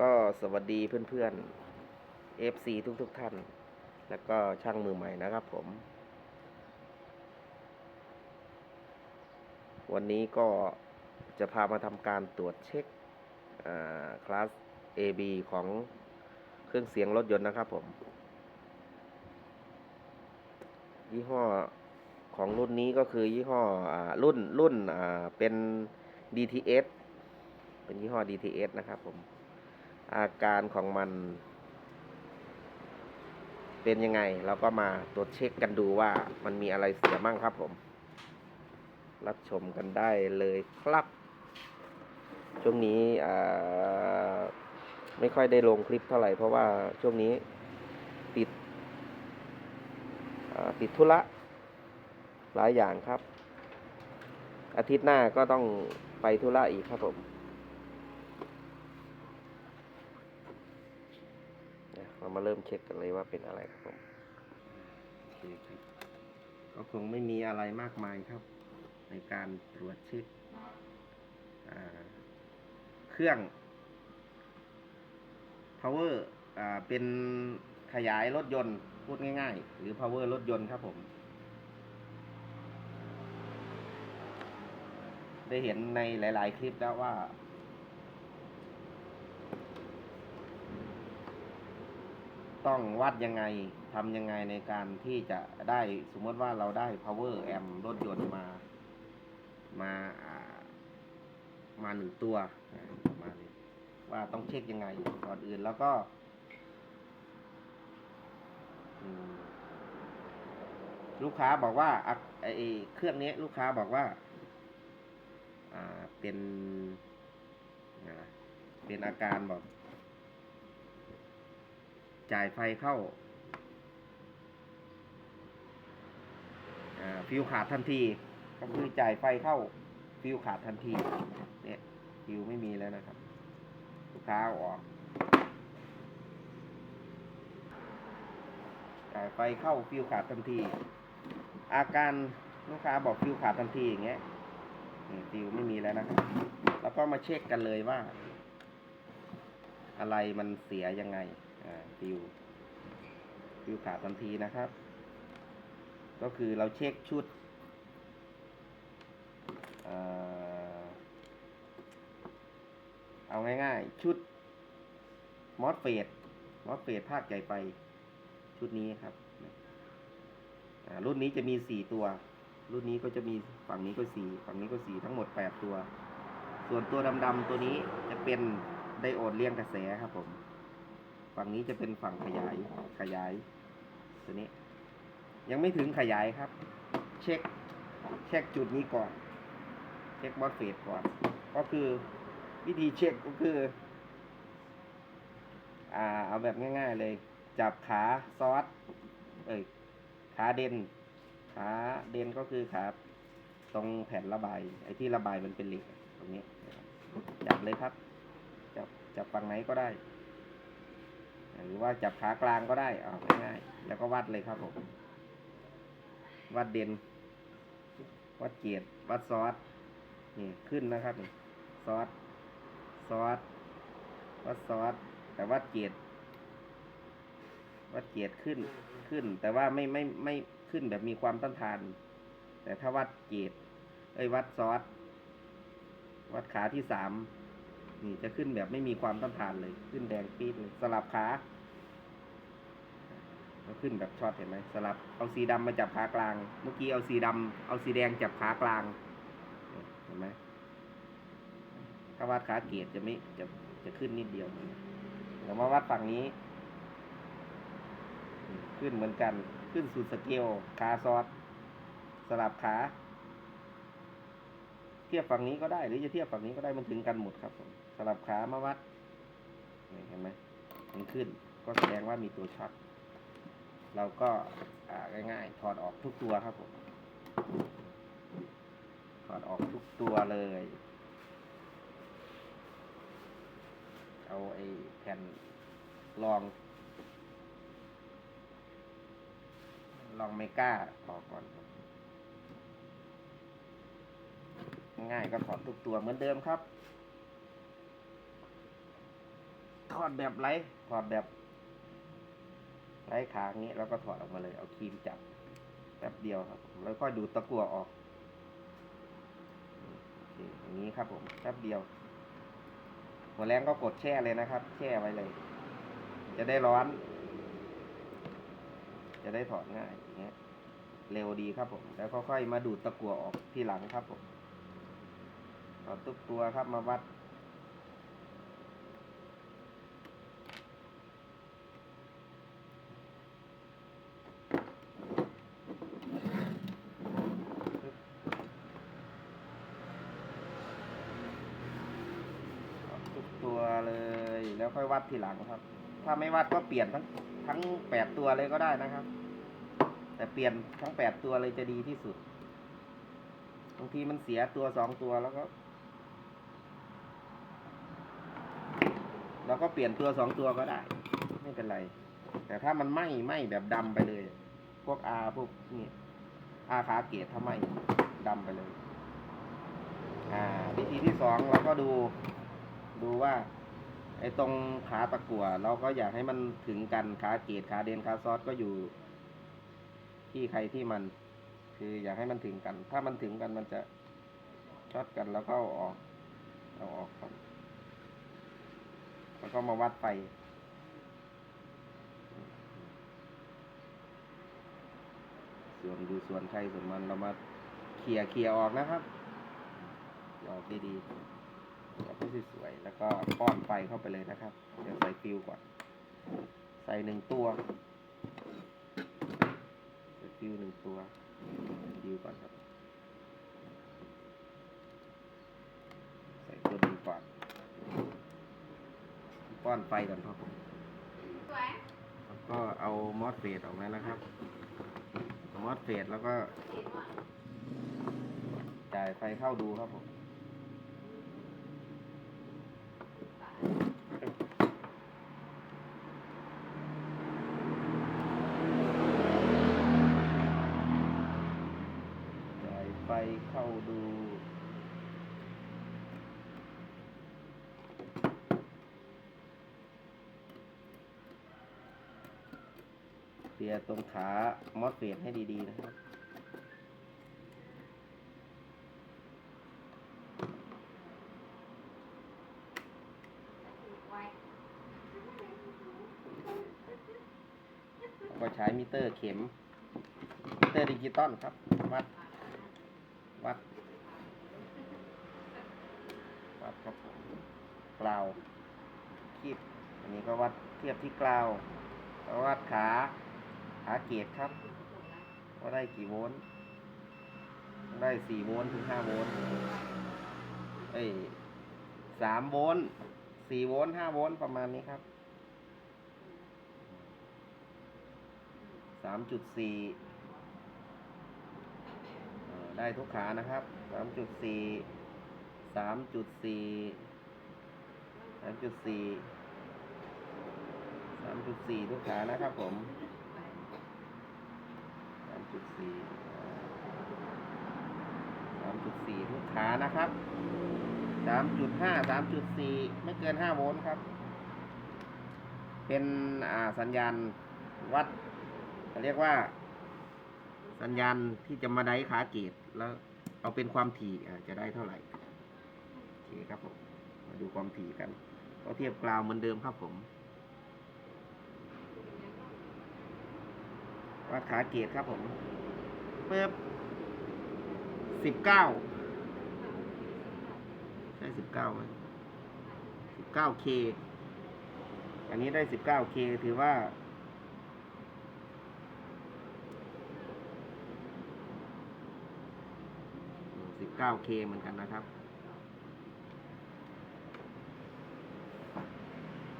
ก็สวัสดีเพื่อนๆ FC ทุกๆทท่าน แล้วก็ช่างมือใหม่นะครับผม วันนี้ก็จะพามาทำการตรวจเช็คคลาส AB ของเครื่องเสียงรถยนต์นะครับผม ยี่ห้อของรุ่นนี้ก็คือยี่ห้ออรุ่นรุ่นเป็น DTS เป็นยี่ห้อ DTS นะครับผม อาการของมันเป็นยังไง เราก็มาตรวจเช็คกันดูว่ามันมีอะไรเสียมั่งครับผม รับชมกันได้เลยครับ ช่วงนี้ไม่ค่อยได้ลงคลิปเท่าไหร่ เพราะว่าช่วงนี้ติดติดธุระหลายอย่างครับ อาทิตย์หน้าก็ต้องไปธุระอีกครับผม เรามาเริ่มเช็คกันเลยว่าเป็นอะไรครับผมโอเคครับก็คงไม่มีอะไรมากมายครับ ในการตรวจเช็คอ่าเครื่อง power อ่าเป็นขยายรถยนต์พูดง่าย ๆ หรือ power รถยนต์ครับผม ได้เห็นในหลาย ๆ คลิปแล้วว่า ต้องวัดยังไงทำยังไงในการที่จะได้สมมติว่าเราได้ power amp รถยนต์มา มามาหนึ่งตัวมาว่าต้องเช็คยังไงก่อนอื่นแล้วก็ลูกค้าบอกว่าอะไอเครื่องนี้ลูกค้าบอกว่า อ่าเป็น เป็นอาการแบบ จ่ายไฟเข้าฟิวขาดทันที ก็คือจ่ายไฟเข้าฟิวขาดทันที เนี่ยฟิวไม่มีแล้วนะครับ ลูกค้าออก จ่ายไฟเข้าฟิวขาดทันที อาการลูกค้าบอกฟิวขาดทันทีอย่างเงี้ยฟิวไม่มีแล้วนะครับ แล้วก็มาเช็คกันเลยว่า อะไรมันเสียยังไง ฟิวฟิวขาดทันทีนะครับ ก็คือเราเช็คชุดเอาง่ายๆ ชุดมอสเฟดมอสเฟดภาคใหญ่ไปชุดนี้ครับรุ่นนี้จะมีสี่ตัว รุ่นนี้ก็จะมีฝั่งนี้ก็สี่ฝั่งนี้ก็สี่ทั้งหมดแปดตัว ส่วนตัวดำๆตัวนี้จะเป็นไดโอดเลี่ยงกระแสครับผม ฝั่งนี้จะเป็นฝั่งขยายขยายตัวนี้ ยังไม่ถึงขยายครับ เช็คเช็คจุดนี้ก่อน เช็คบอสเฟสก่อน ก็คือวิธีเช็คก็คืออ่าเอาแบบง่าย ๆเลย จับขาซอสเอ้ยขาเด่นขาเด่นก็คือขาตรงแผ่นระบายไอ้ที่ระบายมันเป็นเหล็กตรงนี้จับเลยครับ จับจับฝั่งไหนก็ได้ หรือว่าจับขากลางก็ได้เอง่ายๆแล้วก็วัดเลยครับผมวัดเด่นวัดเกียรวัดซอสนี่ขึ้นนะครับนี่ซอสซอสวัดซอสแต่วัดเกียรวัดเกียรขึ้นขึ้น แต่ว่าไม่ไม่ไม่ขึ้นแบบมีความต้านทาน แต่ถ้าวัดเกียรเอ้ยวัดซอสวัดขาที่สาม นี่จะขึ้นแบบไม่มีความต้านทานเลย ขึ้นแดงปี๊ดเลยสลับขาก็ขึ้นแบบช็อตเห็นไหมสลับเอาสีดำมาจับขากลาง เมื่อกี้เอาสีดำเอาสีแดงจับขากลางเห็นไหมถ้าวัดขาเกียรจะไม่จะจะขึ้นนิดเดียวเดี๋ยวมาวัดฝั่งนี้ ขึ้นเหมือนกันขึ้นสุดสเกลขาซอสสลับขา เทียบฝั่งนี้ก็ได้ หรือจะเทียบฝั่งนี้ก็ได้มันถึงกันหมดครับผม สลับขามาวัดเห็นไหมมันขึ้น ก็แสดงว่ามีตัวช็อตเราก็ง่ายๆถอดออกทุกตัวครับผมถอดออกทุกตัวเลย เอาไอ้แผ่นรองรองเมก้าออกก่อน ง่ายก็ถอดทุกตัวเหมือนเดิมครับ ถ ถ อดแบบไรถอดแบบไร้ขาอย่างนี้แล้วก็ถอดออกมาเลย เอาครีมจับแป๊บเดียวครับ แล้วก็ดูดตะกั่วออกอเคอย่างนี้ครับผมแป๊บเดียวหัวแรงก็กดแช่เลยนะครับ แช่ไว้เลย จะได้ร้อน จะได้ถอดง่ายอย่างเงี้ยเร็วดีครับผม แล้วค่อยๆมาดูดตะกั่วออกทีหลังครับผมเอาทุกตัวครับมาวัด ทุกตัวเลย แล้วค่อยวัดทีหลังครับ ถ้าไม่วัดก็เปลี่ยนทั้งทั้งแปดตัวเลยก็ได้นะครับ แต่เปลี่ยนทั้งแปดตัวเลยจะดีที่สุดบางทีมันเสียตัวสองตัวแล้วก็เราก็เปลี่ยนตัวสองตัวก็ได้ ไม่เป็นไร แต่ถ้ามันไหม้ไหม้แบบดำไปเลย พวกอาพวกนี่อาขาเกตถ้าไหม้ดำไปเลย อ่า วิธีที่สองเราก็ดูดูว่า ไอ้ตรงขาตะกั่วเราก็อยากให้มันถึงกันขาเกตขาเดนขาซอสก็อยู่ ที่ใครที่มัน คืออยากให้มันถึงกัน ถ้ามันถึงกันมันจะช็อตกันแล้วก็เอาออกเอาออกครับแล้วก็มาวัดไฟส่วนดูส่วนใครส่วนมันเรามาเคลียร์เคลียร์ออกนะครับออกดีๆ ออกให้สวยๆแล้วก็ป้อนไฟเข้าไปเลยนะครับ เดี๋ยวใส่ฟิวก่อน ใส่หนึ่งตัวใส่ฟิวหนึ่งตัวฟิวก่อนครับ ใส่ตัวหนึ่งก่อน ป้อนไฟก่อนครับผมสวยแล้วก็เอามอสเฟดออกมานะครับเอามอสเฟดแล้วก็เห็นว่าจ่ายไฟเข้าดูครับผมจ่ายไฟเข้าดู เค ลียร์ตรงขามอสเฟดให้ดีๆนะครับไว้ก็ใช้มิเตอร์เข็ม มิเตอร์ดิจิตอลครับ วัด วัด วัดครับกลาวคีบอันนี้ก็วัดเทียบที่กลาววัดขาาเกตครับ ว่าได้กี่โวลต์ได้สี่โวลต์ถึงห้าโวลต์เอ้ยสามโวลต์สี่โวลต์ห้าโวลต์ประมาณนี้ครับสามจุดสี่ได้ทุกขานะครับสามจุดสี่สามจุดสี่สามจุดสี่สามจุดสี่ทุกขานะครับผมามจุดสี่สามจุดสี่ทุกขานะครับสามจุดห้าสามจุดสี่ไม่เกินห้าโวลต์ครับ เป็นอ่าสัญญาณวัดเขาเรียกว่า สัญญาณที่จะมาได้ขาเกตแล้วเอาเป็นความถี่จะได้เท่าไหร่โอเคครับผมมาดูความถี่กันก็เทียบกราวเหมือนเดิมครับผม วัดขาเกตครับผมเปิบสิบเก้าได้สิบเก้าไหมสิบเก้าเคอันนี้ได้สิบเก้าเคถือว่า 19K เหมือนกันนะครับ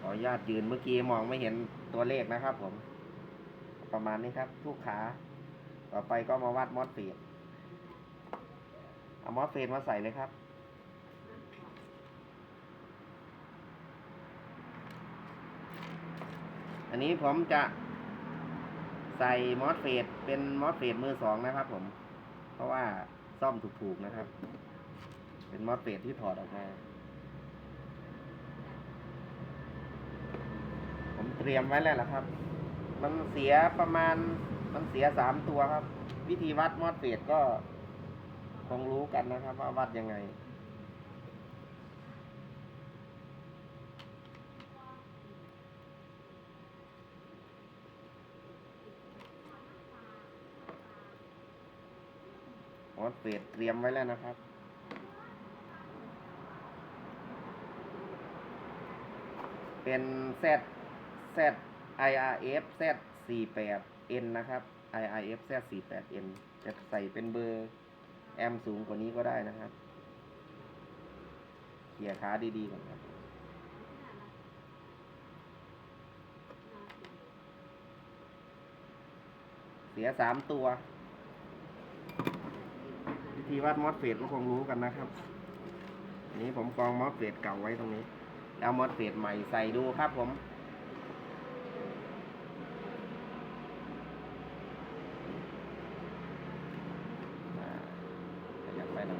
ขออนุญาตยืนเมื่อกี้มองไม่เห็นตัวเลขนะครับผม ประมาณนี้ครับ ทุกขา ต่อไปก็มาวัดมอสเฟดเอามอสเฟดมาใส่เลยครับอันนี้ผมจะใส่มอสเฟดเป็นมอสเฟดมือสองนะครับผม เพราะว่าซ่อมถูกๆนะครับ เป็นมอสเฟดที่ถอดออกมา ผมเตรียมไว้แล้วล่ะครับ มันเสียประมาณ มันเสียสามตัวครับ วิธีวัดมอดเฟดก็คงรู้กันนะครับ ว่าวัดยังไง มอสเฟดเตรียมไว้แล้วนะครับเป็น Z Z IRF Z 4 iifz48n นะครับ IRF Z 4 8 N จะใส่เป็นเบอร์แอมสูงกว่านี้ก็ได้นะครับเขี่ยขาดีๆก่อนครับเสียสามตัว วิธีวัดมอสเฟดก็คงรู้กันนะครับนี้ผมกองมอสเฟดเก่าไว้ตรงนี้ แล้วมอสเฟดใหม่ใส่ดูครับผม อ่าขยับไปหนะ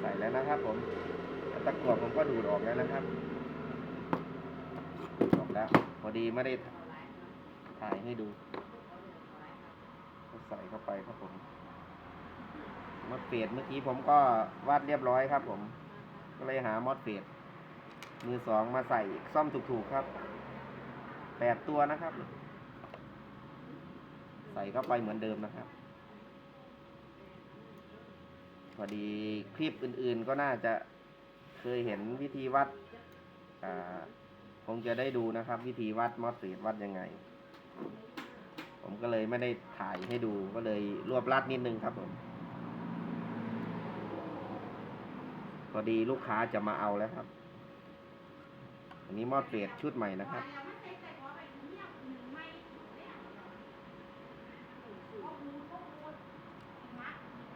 ใส่แล้วนะครับผมแล้ วผมก็ดูดออกแล้วนะครับดูดออกแล้ว พอดีไม่ได้ถ่ายให้ดูก็ใส่เข้าไปครับผมมอดเฟดเมื่อกี้ผมก็วาดเรียบร้อยครับ ผม ก็เลยหามอดเฟดมือสองมาใส่ซ่อมถูกๆครับแปดตัวนะครับ ใส่เข้าไปเหมือนเดิมนะครับ พอดีคลิปอื่นๆก็น่าจะ เคยเห็นวิธีวัดคงจะได้ดูนะครับ วิธีวัดมอดเฟดวัดยังไง ผมก็เลยไม่ได้ถ่ายให้ดูก็เลยรวบรัดนิดนึงครับผมพอดีลูกค้าจะมาเอาแล้วครับ อันนี้มอดเฟดชุดใหม่นะครับ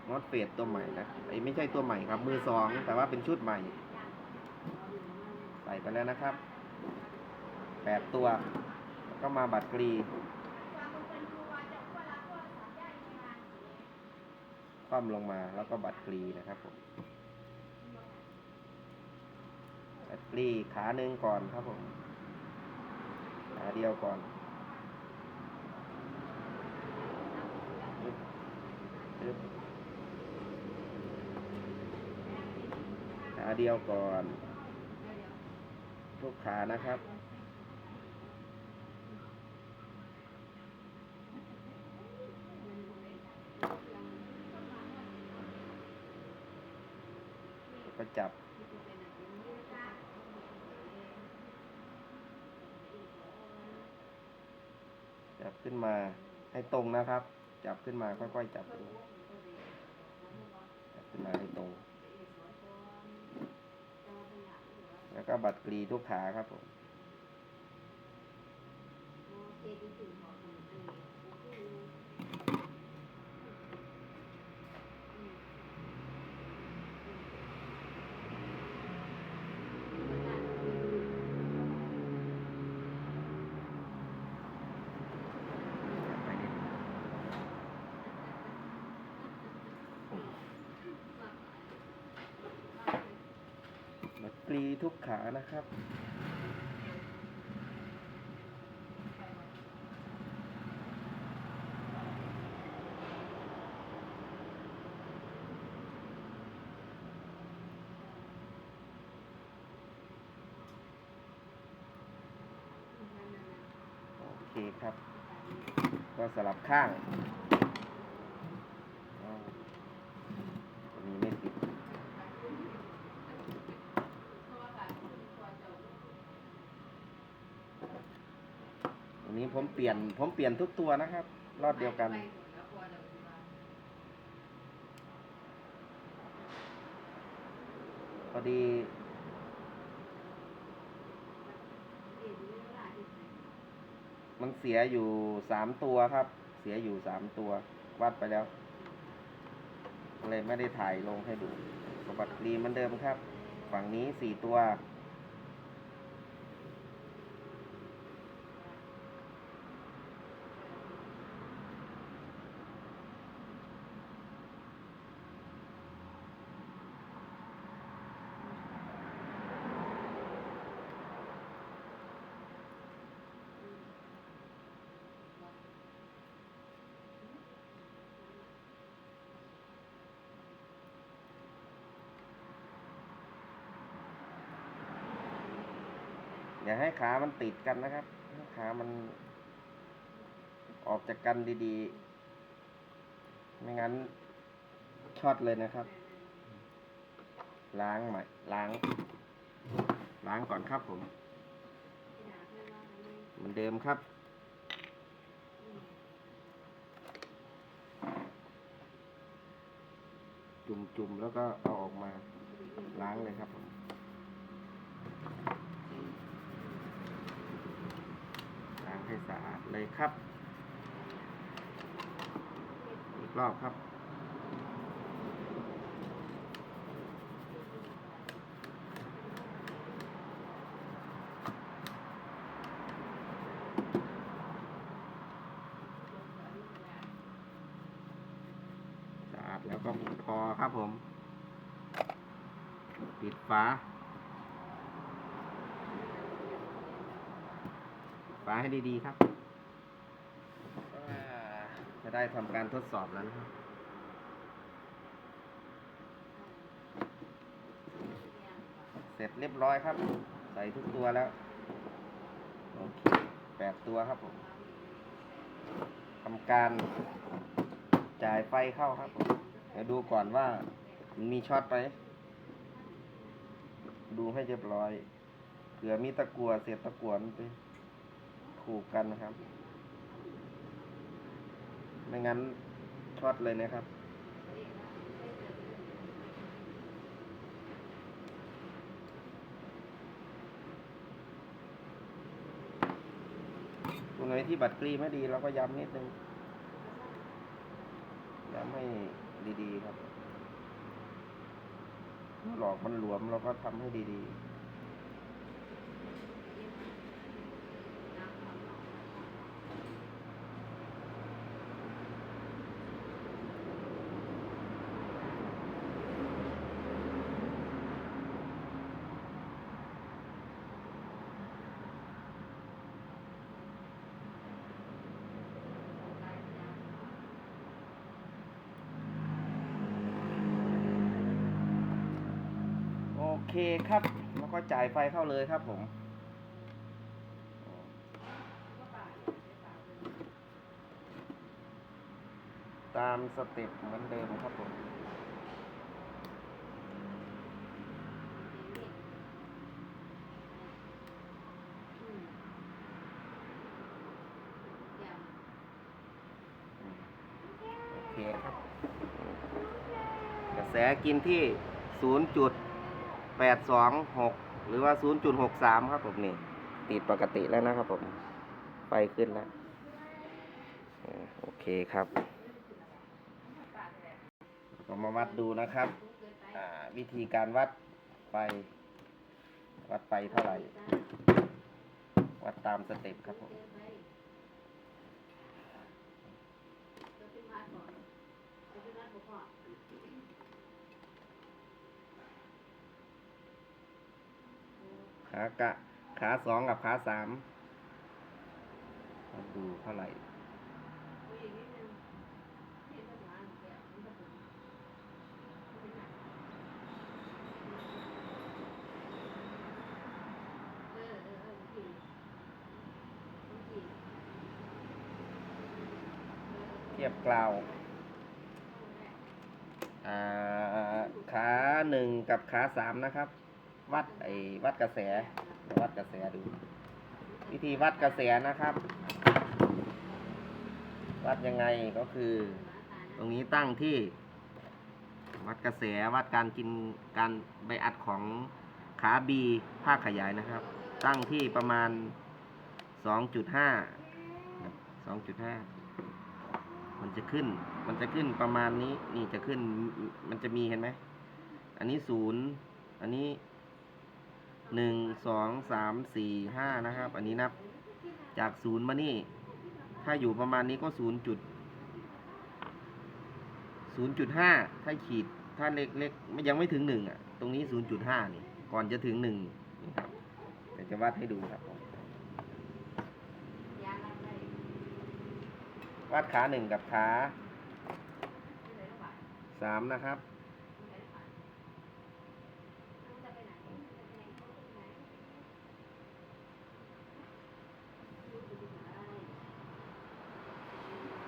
มอดเฟดตัวใหม่นะไอ้ไม่ใช่ตัวใหม่ครับ มือสองแต่ว่าเป็นชุดใหม่ ส่ไปแล้วนะครับแปดตัวแล้วก็มาบัตรกรีคว่ำลงมาแล้วก็บัตรกรีนะครับผมบัตรกรีขาหนึ่งก่อนครับผมขาเดียวก่อนขาเดียวก่อน ทุกขานะครับ ก็จับจับขึ้นมาให้ตรงนะครับ จับขึ้นมาค่อยๆจับดูจับขึ้นมาให้ตรง แล้วก็บัตรกรีทุกขาครับผม ไปดิ รีทุกขานะครับ โอเคครับ ก็สลับข้างอ้าวตัวนี้ไม่ติดอันนี้ ผมเปลี่ยน ผมเปลี่ยนทุกตัวนะครับ รอบเดียวกัน พอดี มันเสียอยู่สามตัวครับ เสียอยู่สามตัว วัดไปแล้ว เลยไม่ได้ถ่ายลงให้ดูสมบัติรีเหมือนเดิมครับ ฝั่งนี้สี่ตัว น อย่าให้ขามันติดกันนะครับให้ขามัน ออกจากกันดีๆ ไม่งั้นช็อตเลยนะครับ ล้างใหม่ ล้าง ล้างก่อนครับผม เหมือนเดิมครับจุ่มๆ แล้วก็เอาออกมาล้างเลยครับผม ล้าง ให้สะอาดเลยครับ อีกรอบครับสะอาดแล้วก็พอครับผม ปิดฝา ฝาให้ดีๆครับจะได้ทำการทดสอบแล้วนะครับเสร็จเรียบร้อยครับ ใส่ทุกตัวแล้ว โอเคแปดตัวครับผมทำการจ่ายไฟเข้าครับผมเดี๋ยวดูก่อนว่ามันมีช็อตไหมดูให้เรียบร้อยเผื่อมีตะกัวเศษตะกั่วมันไป ถูกกันนะครับ ไม่งั้นช็อตเลยนะครับ ตรงไหนที่บัตรกรีไม่ดีเราก็ย้ำนิดนึง ย้ำให้ดีๆครับหลอกมันหลวมเราก็ทำให้ดีๆ โอ เคครับ แล้วก็จ่ายไฟเข้าเลยครับผมตามสเต็ปเหมือนเดิมครับผมโอเคครับ กระแสกินที่ 0 จุด 0.826 หรือว่า 0.63 ครับผมนี่ติดปกติแล้วนะครับผมไฟขึ้นแล้ว โอเคครับก็มาวัดดูนะครับ วิธีการวัดไฟ วัดไฟเท่าไหร่ วัดตามสเต็ปครับผม ขากะขาสองกับขาสามาดูเท่าไหร่เทียบกล่าวอ่าขาหนึ่งกับขาสามนะครับ วัดไอ้วัดกระแสววัดกระแสดู วิธีวัดกระแสนะครับ วัดยังไงก็คือ ตรงนี้ตั้งที่ วัดกระแสวัดการกินการใบอัดของขาบีภาคขยายนะครับ ตั้งที่ประมาณ 2.5 2.5 มันจะขึ้น มันจะขึ้นประมาณนี้ นี่จะขึ้น มันจะมีเห็นไหม อันนี้ศูนย์ อันนี้ หนึ่งสองสามสี่ห้านะครับ อันนี้นับจากศูนย์มานี่ ถ้าอยู่ประมาณนี้ก็ศูนย์จุดศูนย์จุดห้าถ้าขีดถ้าเล็กเล็กยังไม่ถึงหนึ่งอะ ตรงนี้ศูนย์จุดห้านี่ ก่อนจะถึงหนึ่งนี่ครับเดี๋ยวจะวัดให้ดูครับวัดขาหนึ่งกับขาสามนะครับ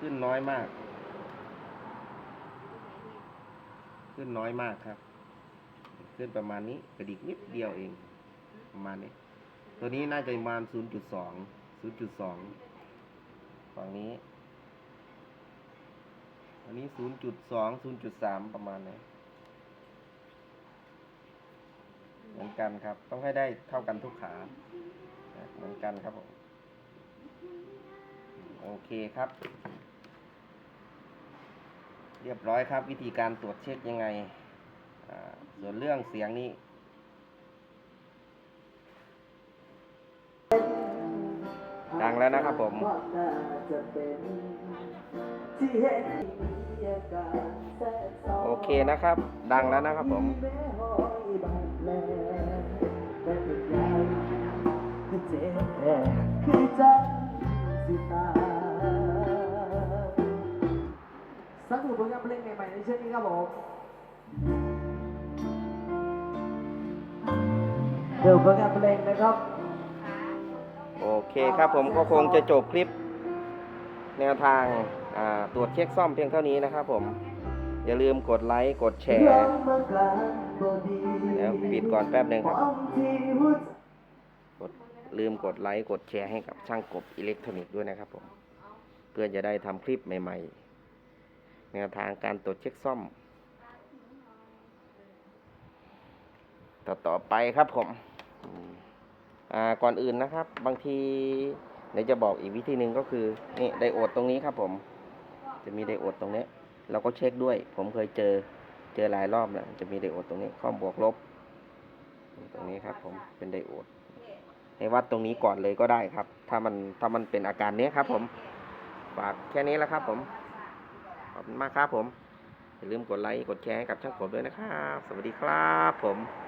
ขึ้นน้อยมาก ขึ้นน้อยมากครับ ขึ้นประมาณนี้กระดิกนิดเดียวเอง ประมาณนี้ ตัวนี้น่าจะประมาณ 0.2 0.2 ฝั่งนี้ อันนี้ 0.2 0.3 ประมาณนี้เหมือนกันครับ ต้องให้ได้เท่ากันทุกขา เหมือนกันครับผมโอเคครับ เรียบร้อยครับ วิธีการตรวจเช็คยังไงอ่าส่วนเรื่องเสียงนี้ดังแล้วนะครับผมโอเคนะครับ ดังแล้วนะครับผมสั กหนึ่งผลงานเพลงใหม่ๆในช่วงนี้ครับผมเดี๋ยวผลงานเพลงนะครับ โอเคครับผมก็คงจะจบคลิป แนวทางอ่าตรวจเช็คซ่อมเพียงเท่านี้นะครับผมอย่าลืมกดไลค์กดแชร์แล้วปิดก่อนแป๊บหนึ่งครับกดลืมกดไลค์กดแชร์ให้กับช่างกบอิเล็กทรอนิกส์ด้วยนะครับผมเพื่อจะได้ทำคลิปใหม่ ๆ แนวทางการตรวจเช็คซ่อม ต่อต่อไปครับผมก่อนอื่นนะครับ บางทีเดี๋ยวจะบอกอีกวิธีหนึ่งก็คือนี่ไดโอดตรงนี้ครับผม จะมีไดโอดตรงนี้ เราก็เช็คด้วย ผมเคยเจอเจอหลายรอบแล้วจะมีไดโอดตรงนี้ข้อมบวกลบ ตรงนี้ครับผมเป็นไดโอดให้วัดตรงนี้ก่อนเลยก็ได้ครับ ถ้ามันถ้ามันเป็นอาการนี้ครับผมฝากแค่นี้แล้วครับผม ขอบคุณมากครับผม อย่าลืมกดไลค์ กดแชร์ให้กับช่างผมด้วยนะครับ สวัสดีครับผม